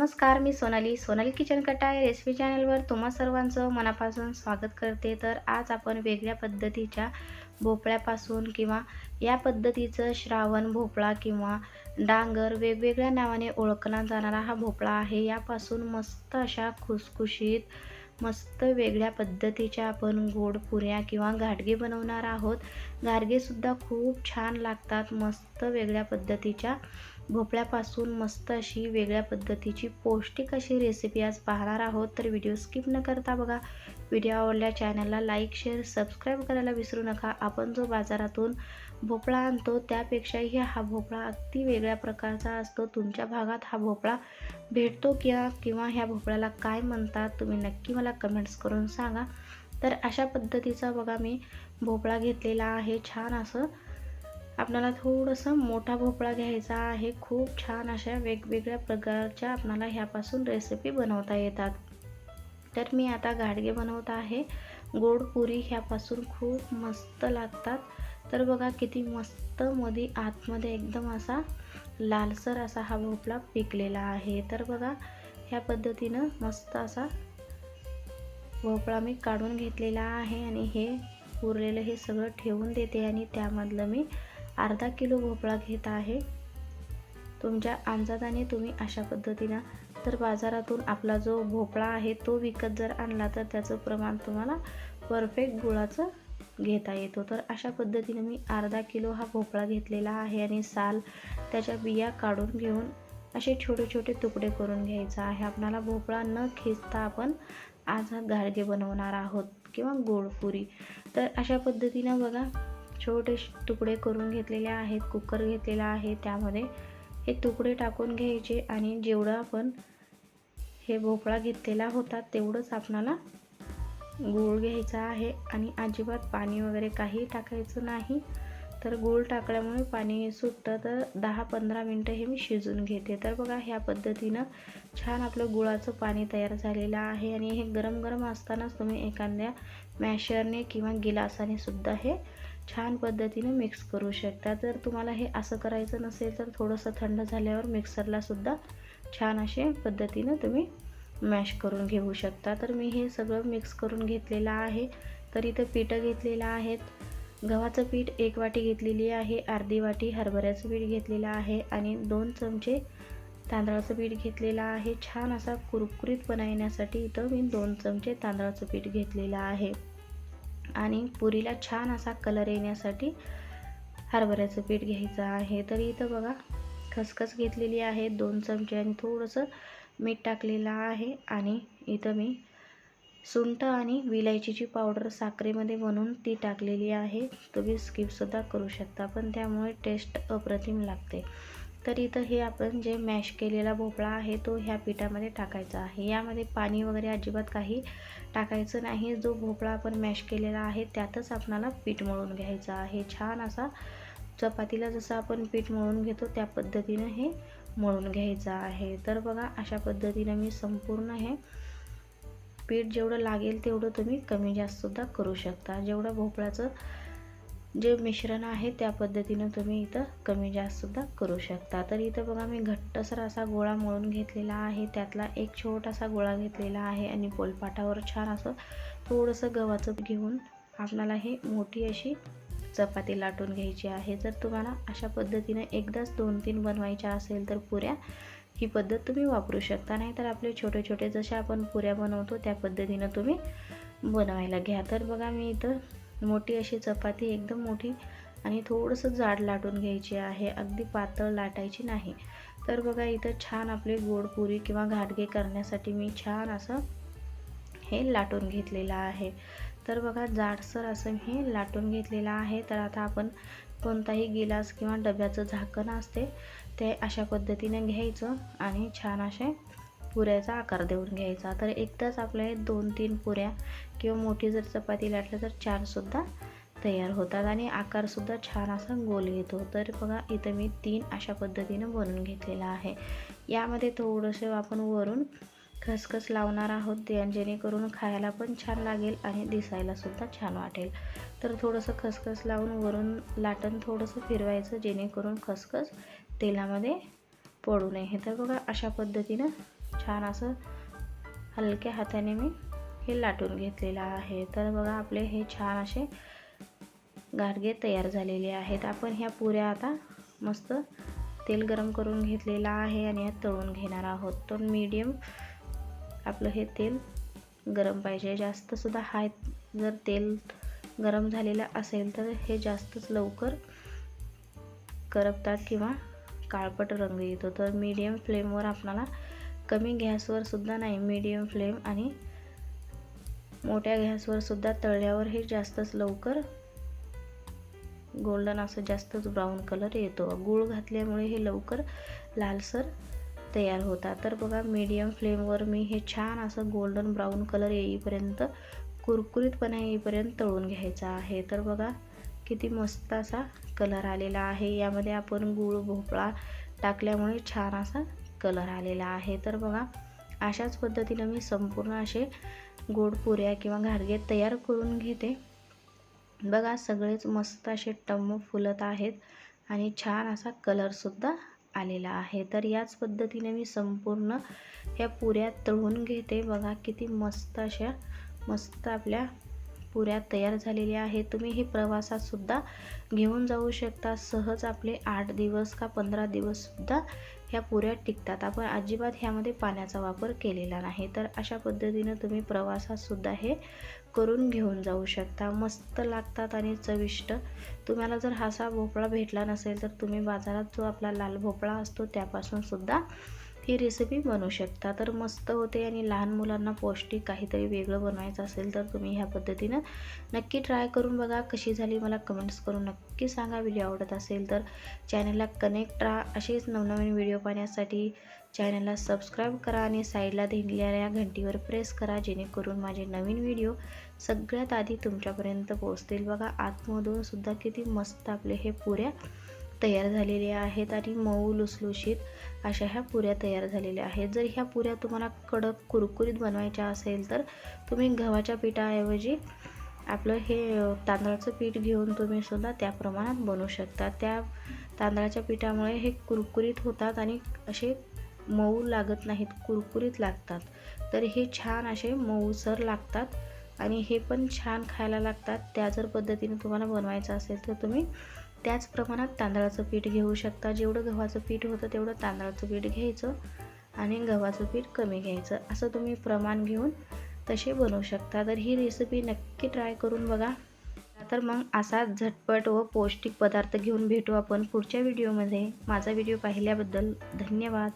नमस्कार मी सोनाली. सोनाली किचन कटाय रेसिपी चॅनलवर तुम्हा सर्वांचं मनापासून स्वागत करते. तर आज आपण वेगळ्या पद्धतीच्या भोपळ्यापासून किंवा या पद्धतीचं श्रावण भोपळा किंवा डांगर वेगवेगळ्या नावाने ओळखला जाणारा हा भोपळा आहे. यापासून मस्त अशा खुसखुशीत मस्त वेगळ्या पद्धतीच्या आपण गोड पुऱ्या किंवा घाटगे बनवणार आहोत. घाटगेसुद्धा खूप छान लागतात. मस्त वेगळ्या पद्धतीच्या भोपळ्यापासून मस्त अशी वेगळ्या पद्धतीची पौष्टिक अशी रेसिपी आज पाहणार आहोत. तर व्हिडिओ स्किप न करता बघा. व्हिडिओ आवडल्या चॅनलला लाईक शेअर सबस्क्राईब करायला विसरू नका. आपण जो बाजारातून भोपळा आणतो त्यापेक्षाही हा भोपळा अगदी वेगळ्या प्रकारचा असतो. तुमच्या भागात हा भोपळा भेटतो किंवा किंवा ह्या भोपळ्याला काय म्हणतात तुम्ही नक्की मला कमेंट्स करून सांगा. तर अशा पद्धतीचा बघा मी भोपळा घेतलेला आहे. छान असं आपल्याला थोडंसं मोठा भोपळा घ्यायचा आहे. खूप छान अशा वेगवेगळ्या प्रकारच्या आपल्याला ह्यापासून रेसिपी बनवता येतात. तर मी आता गाडगे बनवत आहे. गोड पुरी ह्यापासून खूप मस्त लागतात. तर बघा किती मस्त मध्ये आतमध्ये एकदम असा लालसर असा हा भोपळा पिकलेला आहे. तर बघा ह्या पद्धतीनं मस्त असा भोपळा मी काढून घेतलेला आहे आणि हे उरलेलं हे सगळं ठेवून देते आणि त्यामधलं मी अर्धा किलो भोपळा घेत आहे. तुमच्या अंदाजाने तुम्ही अशा पद्धतीनं तर बाजारातून आपला जो भोपळा आहे तो विकत जर आणला तर त्याचं प्रमाण तुम्हाला परफेक्ट गुळाचं घेता येतो. तर अशा पद्धतीने मी अर्धा किलो हा भोपळा घेतलेला आहे आणि साल त्याच्या बिया काढून घेऊन असे छोटे छोटे तुकडे करून घ्यायचा आहे. आपणाला भोपळा न खेचता आपण आज हा गाडगे बनवणार आहोत किंवा गोडपुरी. तर अशा पद्धतीनं बघा छोटे तुकडे करून घेतलेले आहेत कुकर घेतलेला आहे. त्यामध्ये हे तुकडे टाकून घ्यायचे आणि जेवढं आपण हे भोपळा घेतलेला होता तेवढंच आपणाला गूळ घ्यायचा आहे आणि अजिबात पाणी वगैरे काही टाकायचं नाही. तर गूळ टाकल्यामुळे पाणी सुटतं तर दहा पंधरा मिनटं हे मी शिजून घेते. तर बघा ह्या पद्धतीनं छान आपलं गुळाचं पाणी तयार झालेलं आहे आणि हे गरम गरम असतानाच तुम्ही एखाद्या मॅशरने किंवा गिलासाने सुद्धा हे छान पद्धतीने मिक्स करू शकता. जर तुम्हाला हे असं करायचं नसेल तर थोडंसं थंड झाल्यावर मिक्सरला सुद्धा छान असे पद्धतीनं तुम्ही मॅश करून घेऊ शकता. तर मी हे सगळं मिक्स करून घेतलेलं आहे. तर इथं पिठं घेतलेलं आहेत. गव्हाचं पीठ एक वाटी घेतलेली आहे. अर्धी वाटी हरभऱ्याचं पीठ घेतलेलं आहे. आणि दोन चमचे तांदळाचं पीठ घेतलेलं आहे. छान असा कुरकुरीत बनवण्यासाठी इथं मी दोन चमचे तांदळाचं पीठ घेतलेलं आहे. आणि पुरीला छान असा कलर येण्यासाठी हरभऱ्याचं पीठ घ्यायचं आहे. तर इथं बघा खसखस घेतलेली आहे दोन चमचे आणि थोडंसं मीठ टाकलेलं आहे. आणि इथं मी सुंठ आणि विलायचीची पावडर साखरेमध्ये बनवून ती टाकलेली आहे. तुम्ही स्किपसुद्धा करू शकता पण त्यामुळे टेस्ट अप्रतिम लागते. तर इथं हे आपण जे मॅश केलेला भोपळा आहे तो ह्या पिठामध्ये टाकायचा आहे. यामध्ये पाणी वगैरे अजिबात काही टाकायचं नाही. जो भोपळा आपण मॅश केलेला आहे त्यातच आपणाला पीठ मळून घ्यायचं आहे. छान असा चपातीला जसं आपण पीठ मळून घेतो त्या पद्धतीनं हे मळून घ्यायचं आहे. तर बघा अशा पद्धतीनं मी संपूर्ण हे पीठ जेवढं लागेल तेवढं तुम्ही कमी जास्तसुद्धा करू शकता. जेवढं भोपळ्याचं जे मिश्रण आहे त्या पद्धतीनं तुम्ही इथं कमी जास्तसुद्धा करू शकता. तर इथं बघा मी घट्टसर असा गोळा मळून घेतलेला आहे. त्यातला एक छोटासा गोळा घेतलेला आहे आणि पोलपाटावर छान असं थोडंसं गव्हाचं घेऊन आपल्याला हे मोठी अशी चपाती लाटून घ्यायची आहे. जर तुम्हाला अशा पद्धतीनं एकदाच दोन तीन बनवायच्या असेल तर पुऱ्या ही पद्धत तुम्ही वापरू शकता. नाहीतर आपले छोटे छोटे जसे आपण पुऱ्या बनवतो त्या पद्धतीनं तुम्ही बनवायला घ्या. तर बघा मी इथं मोठी अशी चपाती एकदम मोठी आणि थोडंसं जाड लाटून घ्यायची आहे. अगदी पातळ लाटायची नाही. तर बघा इथं छान आपले गोडपुरी किंवा घाटगे करण्यासाठी मी छान असं हे लाटून घेतलेलं आहे. तर बघा जाडसर असं हे लाटून घेतलेलं आहे. तर आता आपण कोणताही गिलास किंवा डब्याचं झाकण असते ते अशा पद्धतीने घ्यायचं आणि छान असे पुऱ्याचा आकार देऊन घ्यायचा. तर एकदाच आपले दोन तीन पुऱ्या किंवा मोठी जर चपाती लाटलं तर चारसुद्धा तयार होतात आणि आकारसुद्धा छान असा गोल येतो. तर बघा इथं मी तीन अशा पद्धतीनं बनवून घेतलेला आहे. यामध्ये थोडंसं आपण वरून खसखस लावणार आहोत ते जेणेकरून खायला पण छान लागेल आणि दिसायलासुद्धा छान वाटेल. तर थोडंसं खसखस लावून वरून लाटण थोडंसं फिरवायचं जेणेकरून खसखस तेलामध्ये पडू नये. तर बघा अशा पद्धतीनं छान असं हलक्या हाताने मी हे लाटून घेतलेलं आहे. तर बघा आपले हे छान असे गाडगे तयार झालेले आहेत. आपण ह्या पुऱ्या आता मस्त तेल गरम करून घेतलेलं आहे आणि ह्या तळून घेणार आहोत. तर मीडियम आपलं हे तेल गरम पाहिजे. जास्तसुद्धा हाय जर तेल गरम झालेलं असेल तर हे जास्तच लवकर करपतात किंवा काळपट रंग येतो. तर मीडियम फ्लेमवर आपणाला कमी गॅसवर सुद्धा नाही मीडियम फ्लेम आणि मोठ्या गॅसवर सुद्धा तळल्यावर हे जास्तच लवकर गोल्डन असं जास्तच ब्राऊन कलर येतो. गूळ घातल्यामुळे हे लवकर लालसर तयार होतात. तर बघा मीडियम फ्लेमवर मी हे छान असं गोल्डन ब्राऊन कलर येईपर्यंत कुरकुरीतपणा येईपर्यंत तळून घ्यायचा आहे. तर बघा किती मस्त असा कलर आलेला आहे. यामध्ये आपण गूळ भोपळा टाकल्यामुळे छान असा कलर आलेला आहे. तर बघा अशाच पद्धतीनं मी संपूर्ण असे गोड पुऱ्या किंवा घारगे तयार करून घेते. बघा सगळेच मस्त असे टम्म फुलत आहेत आणि छान असा कलरसुद्धा आलेला आहे. तर याच पद्धतीने मी संपूर्ण ह्या पुऱ्या तळून घेते. बघा किती मस्त अशा मस्त आपल्या पुऱ्या तयार झालेल्या आहेत. तुम्ही हे प्रवासातसुद्धा घेऊन जाऊ शकता. सहज आपले आठ दिवस का पंधरा दिवससुद्धा ह्या पुऱ्या टिकतात. आपण अजिबात ह्यामध्ये पाण्याचा वापर केलेला नाही. तर अशा पद्धतीनं तुम्ही प्रवासातसुद्धा हे करून घेऊन जाऊ शकता. मस्त लागतात आणि चविष्ट. तुम्हाला जर हासा भोपळा भेटला नसेल तर तुम्ही बाजारात जो आपला लाल भोपळा असतो त्यापासूनसुद्धा ही रेसिपी बनवू शकता. तर मस्त होते आणि लहान मुलांना पौष्टिक काहीतरी वेगळं बनवायचं असेल तर तुम्ही ह्या पद्धतीनं नक्की ट्राय करून बघा. कशी झाली मला कमेंट्स करून नक्की सांगा. व्हिडिओ आवडत असेल तर चॅनलला कनेक्ट राहा. असेच नवनवीन व्हिडिओ पाहण्यासाठी चॅनलला सबस्क्राईब करा आणि साईडला दिलेल्या घंटीवर प्रेस करा जेणेकरून माझे नवीन व्हिडिओ सगळ्यात आधी तुमच्यापर्यंत पोहोचतील. बघा आतमधून सुद्धा किती मस्त आपले हे पुऱ्या तयार झालेल्या आहेत आणि मऊ लुसलुशीत अशा ह्या पुऱ्या तयार झालेल्या आहेत. जर ह्या पुऱ्या तुम्हाला कडक कुरकुरीत बनवायच्या असेल तर तुम्ही गव्हाच्या पिठाऐवजी आपलं हे तांदळाचं पीठ घेऊन तुम्ही सुद्धा त्या प्रमाणात बनवू शकता. त्या तांदळाच्या पिठामुळे हे कुरकुरीत होतात आणि असे मऊ लागत नाहीत कुरकुरीत लागतात. तर हे छान असे मऊसर लागतात आणि हे पण छान खायला लागतात. त्या जर पद्धतीने तुम्हाला बनवायचं असेल तर तुम्ही त्याच प्रमाणात तांदळाचं पीठ घेऊ शकता. जेवढं गव्हाचं पीठ होतं तेवढं तांदळाचं पीठ घ्यायचं आणि गव्हाचं पीठ कमी घ्यायचं. असं तुम्ही प्रमाण घेऊन तसे बनवू शकता. तर ही रेसिपी नक्की ट्राय करून बघा. तर मग असा झटपट व पौष्टिक पदार्थ घेऊन भेटू आपण पुढच्या व्हिडिओमध्ये माझा व्हिडिओ पाहिल्याबद्दल धन्यवाद.